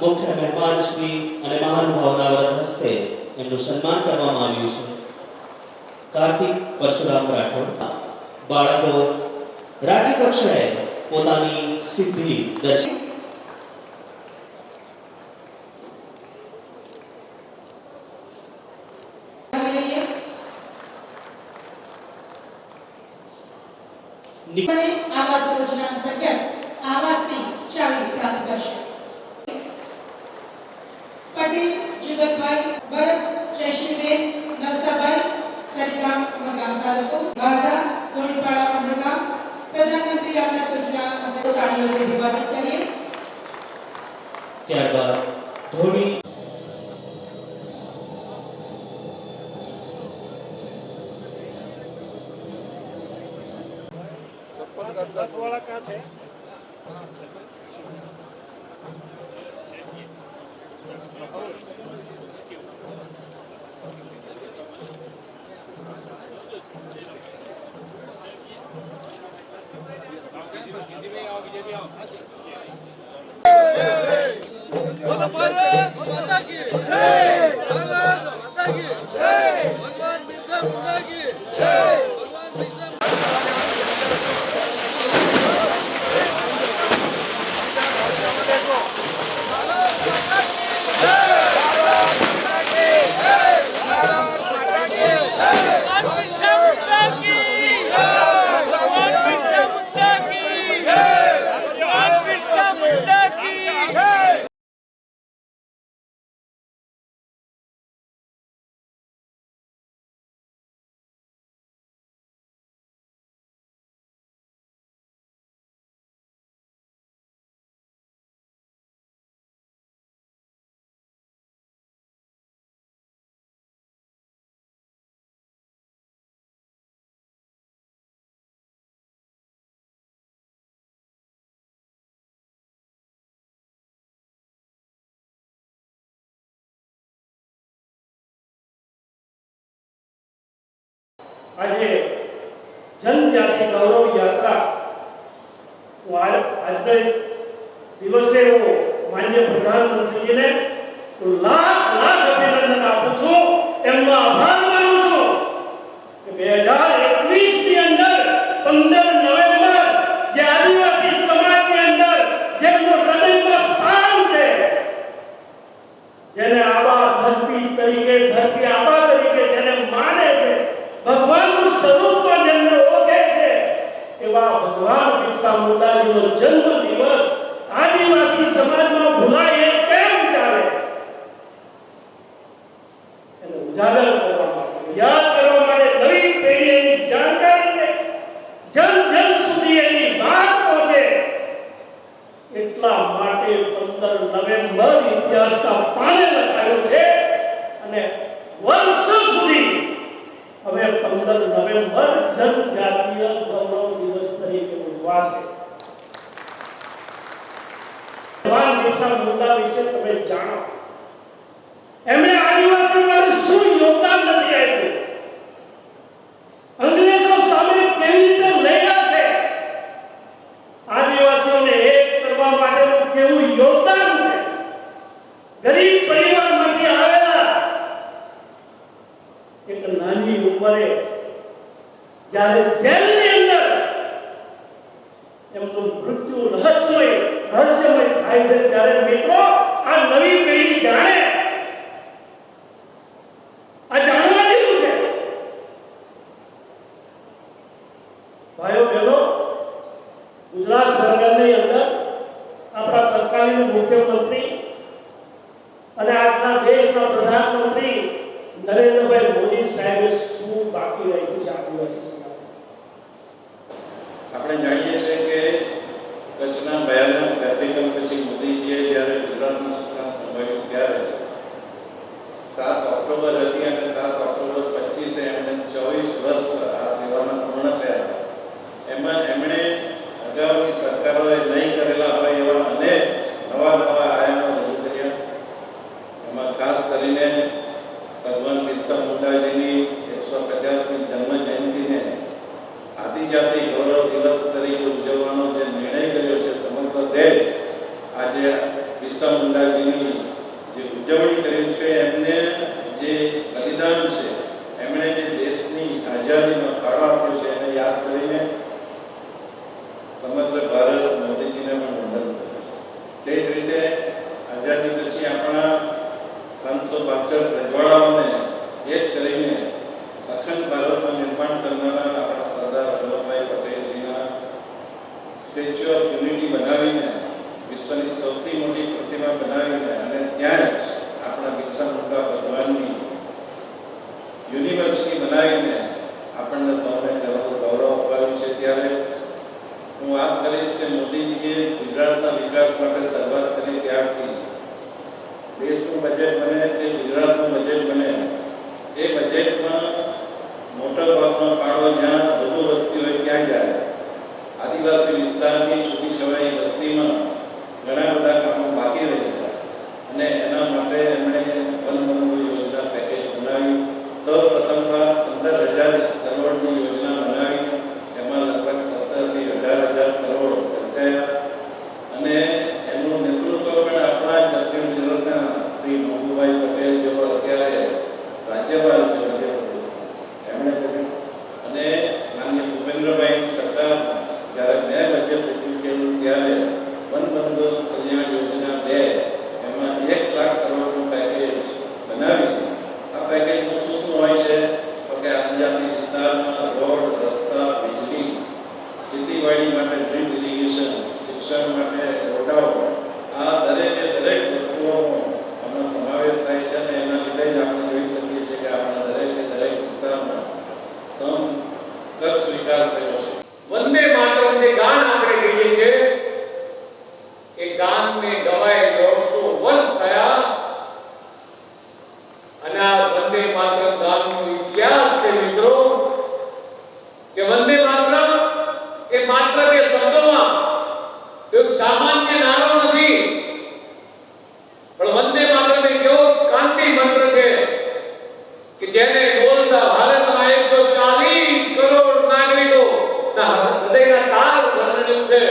મુખ્ય મહેમાન શ્રી અને મહાનુભાવના વ્રત હસ્તે એમનું સન્માન કરવામાં આવ્યું છે કાર્તિક પરશુરામ રાઠોડ બાળકો રાજ્ય કક્ષાએ પોતાની સિદ્ધિ દર્શાવી નિકળે આવાસ યોજના અંતર્ગત આવાસની જુગલભાઈ બરફ શૈશીબેન નવસાભાઈ સરીગામ ઉમરગામ તાલુકો વાદા ધોળીપાડા ઉમરગામ પ્રધાનમંત્રી આવાસ યોજના અંતર્ગત તાળીઓથી અભિવાદન કરીએ. ત્યારબાદ ધોળી પાંચ વાળા ક્યાં છે 아직. આજે જનજાતિ ગૌરવ યાત્રા આજના દિવસે હું માન્ય પ્રધાનમંત્રીજીને લાખ લાખ અભિનંદન આપું છું. એમનો આભાર માનું છું કે બે હજાર માટે પંદર નવેમ્બર ઇતિહાસના પાને લખાયો છે. અને વર્ષ સુધી હવે પંદર નવેમ્બર જનજાતીય ગૌરવ દિવસ તરીકે ઉજવાશે. ભગવાન બિરસા મુંડા ગરીબ પરિવારમાંથી આવેલા. એક નાની ઉંમરે જ્યારે જેલ જાન્યુઆરીનો ફાળો આપ્યો છે એને યાદ કરીને સમગ્ર પણ વંદન તે જ રીતે આઝાદી પછી આપણા ત્રણસો બાસઠ રજવાડાઓને કરેલી છે મોદીજીએ ગુજરાતના વિકાસ માટે શરૂઆત કરી ત્યારથી. દેશનું બજેટ બને તે ગુજરાતનું બજેટ બને, એ બજેટમાં મોટા ભાગનો ફાળો જ્યાં વધુ વસ્તી હોય ત્યાં જાય આદિવાસી વિસ્તારની છૂટી છવાઈ સામાન્ય નારો નથી. પણ વંદે માત્ર ને કેવો ક્રાંતિ મંત્ર છે કે જેને બોલતા ભારતના એકસો ચાલીસ કરોડ નાગરિકો હૃદયના તાર ધરણ્યું છે.